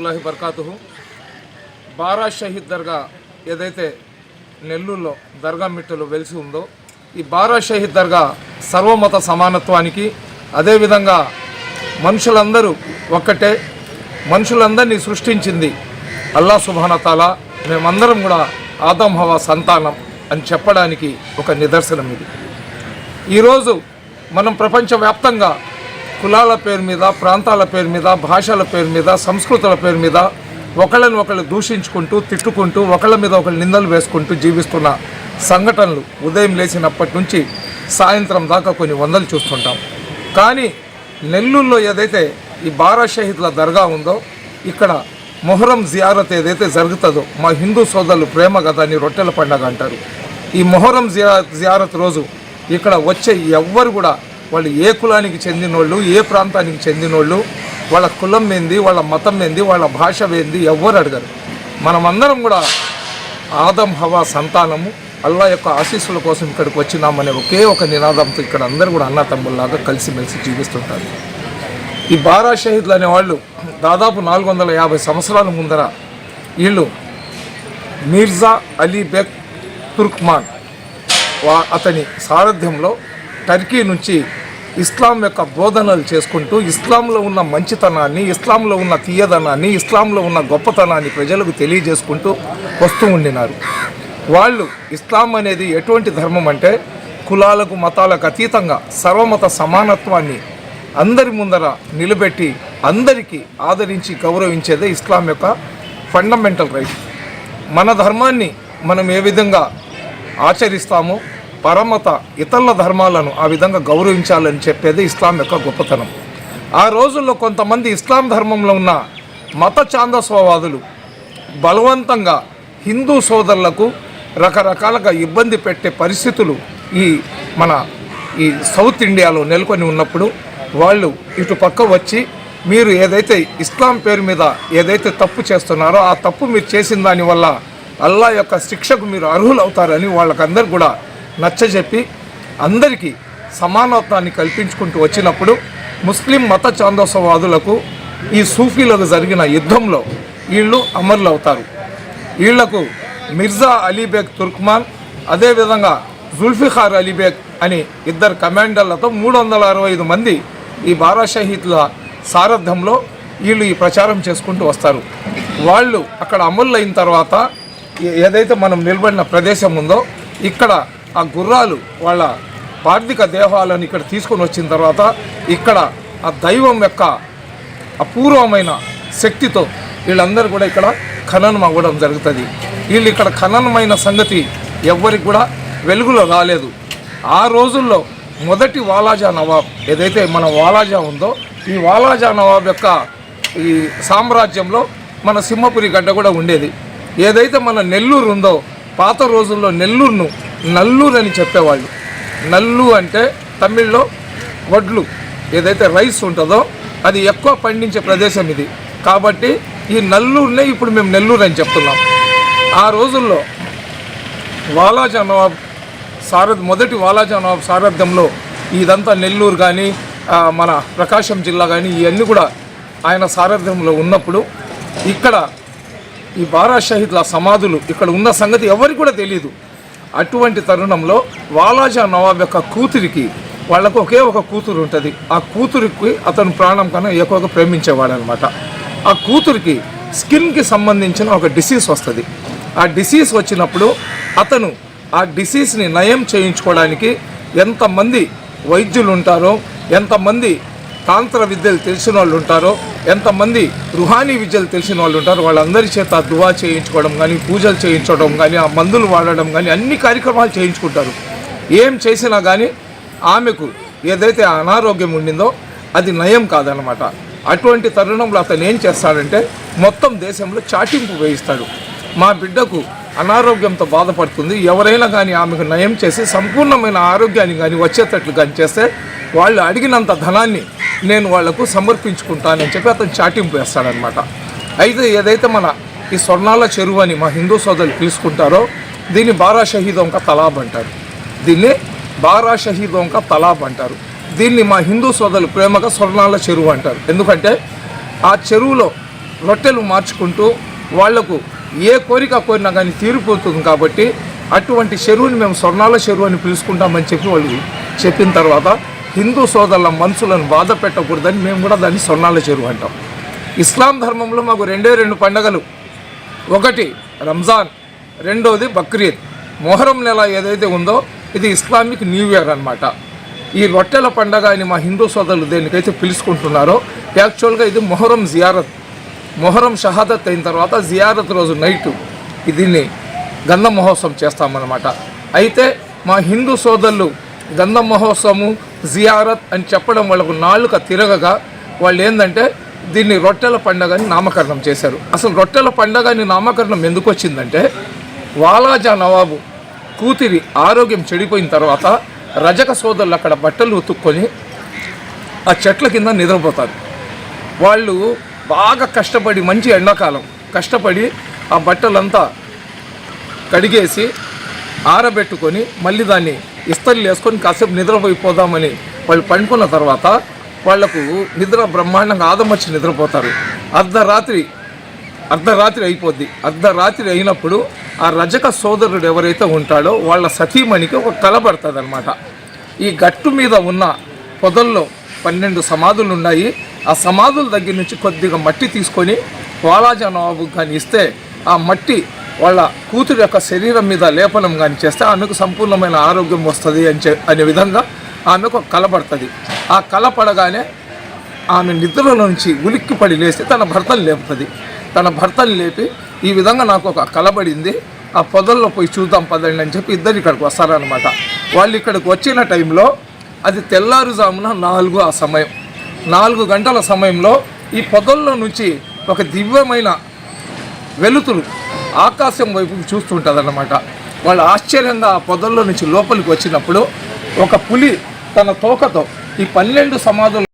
వరహతుల్లాహి బర్కాతు బారా షహీద్ దర్గా ఏదైతే నెల్లూరులో దర్గా మిట్టలో వెలిసి ఉందో ఈ బారా షహీద్ దర్గా సర్వమత సమానత్వానికి అదేవిధంగా మనుషులందరూ ఒక్కటే మనుషులందరినీ సృష్టించింది అల్లా సుభానతాల మేమందరం కూడా ఆదం హవా సంతానం అని చెప్పడానికి ఒక నిదర్శనం ఇది ఈరోజు మనం ప్రపంచవ్యాప్తంగా కులాల పేరు మీద ప్రాంతాల పేరు మీద భాషల పేరు మీద సంస్కృతుల పేరు మీద ఒకళ్ళని ఒకళ్ళు దూషించుకుంటూ తిట్టుకుంటూ ఒకళ్ళ మీద ఒకళ్ళు నిందలు వేసుకుంటూ జీవిస్తున్న సంఘటనలు ఉదయం లేచినప్పటి నుంచి సాయంత్రం దాకా కొన్ని వందలు చూస్తుంటాం. కానీ నెల్లూరులో ఏదైతే ఈ బారా షహీద్ల దర్గా ఉందో ఇక్కడ మొహరం జియారత్ ఏదైతే జరుగుతుందో మా హిందూ సోదరులు ప్రేమ కదా రొట్టెల పండగ అంటారు. ఈ మొహరం జియా జియారత్ రోజు ఇక్కడ వచ్చే ఎవ్వరు కూడా వాళ్ళు ఏ కులానికి చెందినోళ్ళు ఏ ప్రాంతానికి చెందినోళ్ళు వాళ్ళ కులం ఏంది వాళ్ళ మతం ఏంది వాళ్ళ భాష ఏంది ఎవ్వరు అడగరు. మనమందరం కూడా ఆదం హవా సంతానము అల్లా యొక్క ఆశీస్సుల కోసం ఇక్కడికి వచ్చినామనే ఒకే ఒక నినాదంతో ఇక్కడ అందరూ కూడా అన్న తమ్ముళ్ళలాగా కలిసిమెలిసి జీవిస్తుంటారు. ఈ బారా షహీద్లు అనేవాళ్ళు దాదాపు నాలుగు వందల యాభై సంవత్సరాల ముందర వీళ్ళు మీర్జా అలీ బెక్ తుర్క్మాన్ వా అతని సారథ్యంలో టర్కీ నుంచి ఇస్లాం యొక్క బోధనలు చేసుకుంటూ ఇస్లాంలో ఉన్న మంచితనాన్ని ఇస్లాంలో ఉన్న తీయదనాన్ని ఇస్లాంలో ఉన్న గొప్పతనాన్ని ప్రజలకు తెలియజేసుకుంటూ వస్తూ ఉండినారు. వాళ్ళు ఇస్లాం అనేది ఎటువంటి ధర్మం అంటే కులాలకు మతాలకు అతీతంగా సర్వమత సమానత్వాన్ని అందరి ముందర నిలబెట్టి అందరికీ ఆదరించి గౌరవించేదే ఇస్లాం యొక్క ఫండమెంటల్ రైట్. మన ధర్మాన్ని మనం ఏ విధంగా ఆచరిస్తామో పరమత ఇతరుల ధర్మాలను ఆ విధంగా గౌరవించాలని చెప్పేది ఇస్లాం యొక్క గొప్పతనం. ఆ రోజుల్లో కొంతమంది ఇస్లాం ధర్మంలో ఉన్న మత ఛాందస్వవాదులు బలవంతంగా హిందూ సోదరులకు రకరకాలుగా ఇబ్బంది పెట్టే పరిస్థితులు ఈ మన ఈ సౌత్ ఇండియాలో నెలకొని ఉన్నప్పుడు వాళ్ళు ఇటు పక్క వచ్చి మీరు ఏదైతే ఇస్లాం పేరు మీద ఏదైతే తప్పు చేస్తున్నారో ఆ తప్పు మీరు చేసిన దానివల్ల అల్లా యొక్క శిక్షకు మీరు అర్హులు అవుతారని వాళ్ళకందరు కూడా నచ్చజెప్పి అందరికీ సమానత్వాన్ని కల్పించుకుంటూ వచ్చినప్పుడు ముస్లిం మత చాందోసవాదులకు ఈ సూఫీలకు జరిగిన యుద్ధంలో వీళ్ళు అమరులు అవుతారు వీళ్ళకు మిర్జా అలీబేగ్ తుర్క్మాన్ అదేవిధంగా జుల్ఫిఖార్ అలీబేగ్ అని ఇద్దరు కమాండర్లతో మూడు వందల అరవై ఐదు మంది ఈ బారా షహీద్ల సారథ్యంలో వీళ్ళు ఈ ప్రచారం చేసుకుంటూ వస్తారు. వాళ్ళు అక్కడ అమలు అయిన తర్వాత ఏదైతే మనం నిలబడిన ప్రదేశం ఉందో ఇక్కడ ఆ గుర్రాలు వాళ్ళ పార్థిక దేహాలను ఇక్కడ తీసుకొని వచ్చిన తర్వాత ఇక్కడ ఆ దైవం యొక్క అపూర్వమైన శక్తితో వీళ్ళందరూ కూడా ఇక్కడ ఖననం అవ్వడం జరుగుతుంది. వీళ్ళు ఇక్కడ ఖననమైన సంగతి ఎవ్వరికి కూడా వెలుగులో రాలేదు. ఆ రోజుల్లో మొదటి వాలాజా నవాబ్ ఏదైతే మన వాలాజా ఉందో ఈ వాలాజా నవాబ్ యొక్క ఈ సామ్రాజ్యంలో మన సింహపురి గడ్డ కూడా ఉండేది. ఏదైతే మన నెల్లూరు ఉందో పాత రోజుల్లో నెల్లూరును నల్లూరు అని చెప్పేవాళ్ళు. నల్లు అంటే తమిళ్ళో వడ్లు. ఏదైతే రైస్ ఉంటుందో అది ఎక్కువ పండించే ప్రదేశం ఇది. కాబట్టి ఈ నల్లూరునే ఇప్పుడు మేము నెల్లూరు అని చెప్తున్నాం. ఆ రోజుల్లో వాలాజా నవాబ్ సారథ్ మొదటి వాలాజా నవాబ్ సారథ్యంలో ఇదంతా నెల్లూరు కానీ మన ప్రకాశం జిల్లా కానీ ఇవన్నీ కూడా ఆయన సారథ్యంలో ఉన్నప్పుడు ఇక్కడ ఈ బారా షహీద్ల సమాధులు ఇక్కడ ఉన్న సంగతి ఎవరికి కూడా తెలియదు అటువంటి తరుణంలో వాలాజా నవాబ్ యొక్క కూతురికి వాళ్ళకు ఒకే ఒక కూతురు ఉంటుంది. ఆ కూతురికి అతను ప్రాణం కన్నా ఎక్కువగా ప్రేమించేవాడు అనమాట ఆ కూతురికి స్కిన్కి సంబంధించిన ఒక డిసీజ్ వస్తుంది. ఆ డిసీజ్ వచ్చినప్పుడు అతను ఆ డిసీజ్ని నయం చేయించుకోవడానికి ఎంతమంది వైద్యులు ఉంటారో ఎంతమంది తాంత్ర విద్యలు తెలిసిన వాళ్ళు ఉంటారో ఎంతమంది రుహానీ విద్యలు తెలిసిన వాళ్ళు ఉంటారో వాళ్ళందరి చేత దువా చేయించుకోవడం కానీ పూజలు చేయించడం కానీ ఆ మందులు వాడడం కానీ అన్ని కార్యక్రమాలు చేయించుకుంటారు. ఏం చేసినా కానీ ఆమెకు ఏదైతే అనారోగ్యం ఉండిందో అది నయం కాదనమాట అటువంటి తరుణంలో అతను ఏం చేస్తాడంటే మొత్తం దేశంలో చాటింపు వేయిస్తాడు. మా బిడ్డకు అనారోగ్యంతో బాధపడుతుంది. ఎవరైనా కానీ ఆమెకు నయం చేసి సంపూర్ణమైన ఆరోగ్యాన్ని కానీ వచ్చేటట్లు కానీ చేస్తే వాళ్ళు అడిగినంత ధనాన్ని నేను వాళ్ళకు సమర్పించుకుంటానని చెప్పి అతను చాటింపు వేస్తాడనమాట. అయితే ఏదైతే మన ఈ స్వర్ణాల చెరువు అని మా హిందూ సోదరులు పిలుచుకుంటారో దీన్ని బారా షహీదొంక తలాబ్ అంటారు. దీన్ని బారా షహీదొంక తలాబ్ అంటారు. దీన్ని మా హిందూ సోదరులు ప్రేమగా స్వర్ణాల చెరువు అంటారు. ఎందుకంటే ఆ చెరువులో రొట్టెలు మార్చుకుంటూ వాళ్ళకు ఏ కోరిక కోరినా కానీ తీరిపోతుంది కాబట్టి అటువంటి చెరువుని మేము స్వర్ణాల చెరువు అని పిలుచుకుంటామని చెప్పి వాళ్ళు చెప్పిన తర్వాత హిందూ సోదరుల మనసులను బాధ పెట్టకూడదని మేము కూడా దాన్ని స్వర్ణాల చెరువు అంటాం. ఇస్లాం ధర్మంలో మాకు రెండే రెండు పండగలు. ఒకటి రంజాన్ రెండోది బక్రీద్. మొహరం నెల ఏదైతే ఉందో ఇది ఇస్లామిక్ న్యూ ఇయర్ అనమాట ఈ రొట్టెల పండగ అని మా హిందూ సోదరులు దేనికైతే పిలుచుకుంటున్నారో యాక్చువల్గా ఇది మొహరం జియారత్. మొహరం షహాదత్ అయిన తర్వాత జియారత్ రోజు నైటు దీన్ని గంధం మహోత్సవం చేస్తామన్నమాట. అయితే మా హిందూ సోదరులు గంధం మహోత్సవము జియారత్ అని చెప్పడం వాళ్ళకు నాలుక తిరగగా వాళ్ళు ఏంటంటే దీన్ని రొట్టెల పండగని నామకరణం చేశారు. అసలు రొట్టెల పండగని నామకరణం ఎందుకు వచ్చిందంటే వాలాజా నవాబు కూతురి ఆరోగ్యం చెడిపోయిన తర్వాత రజక సోదరులు అక్కడ బట్టలు ఉతుక్కొని ఆ చెట్ల కింద నిద్రపోతారు. వాళ్ళు బాగా కష్టపడి మంచి ఎండాకాలం. కష్టపడి ఆ బట్టలంతా కడిగేసి ఆరబెట్టుకొని మళ్ళీ దాన్ని ఇస్తరి వేసుకొని కాసేపు నిద్రపోయిపోదామని వాళ్ళు పండుకున్న తర్వాత వాళ్ళకు నిద్ర బ్రహ్మాండంగా ఆదమర్చి నిద్రపోతారు. అర్ధరాత్రి అర్ధరాత్రి అయిపోద్ది. అర్ధరాత్రి అయినప్పుడు ఆ రజక సోదరుడు ఎవరైతే ఉంటాడో వాళ్ళ సతీమణికి ఒక కల పడుతుంది ఈ గట్టు మీద ఉన్న పొదల్లో పన్నెండు సమాధులు ఉన్నాయి ఆ సమాధుల దగ్గర నుంచి కొద్దిగా మట్టి తీసుకొని వాలాజా నవాబు కానీ ఇస్తే ఆ మట్టి వాళ్ళ కూతురు యొక్క శరీరం మీద లేపనం కానీ చేస్తే ఆమెకు సంపూర్ణమైన ఆరోగ్యం వస్తుంది అని చె అనే విధంగా ఆమెకు కలపడుతుంది ఆ కలపడగానే ఆమె నిద్రలో నుంచి ఉలిక్కిపడి లేస్తే తన భర్తను లేపుతుంది. తన భర్తను లేపి ఈ విధంగా నాకు ఒక కలబడింది ఆ పొదల్లో పోయి చూద్దాం పదండి అని చెప్పి ఇద్దరు ఇక్కడికి వస్తారనమాట వాళ్ళు ఇక్కడికి వచ్చిన టైంలో అది తెల్లారుజామున నాలుగు ఆ సమయం. నాలుగు గంటల సమయంలో ఈ పొదల్లో నుంచి ఒక దివ్యమైన వెలుతురు ఆకాశం వైపు చూస్తుంటుంది వాళ్ళు ఆశ్చర్యంగా ఆ పొదల్లో నుంచి లోపలికి వచ్చినప్పుడు ఒక పులి తన తోకతో ఈ పన్నెండు సమాధులు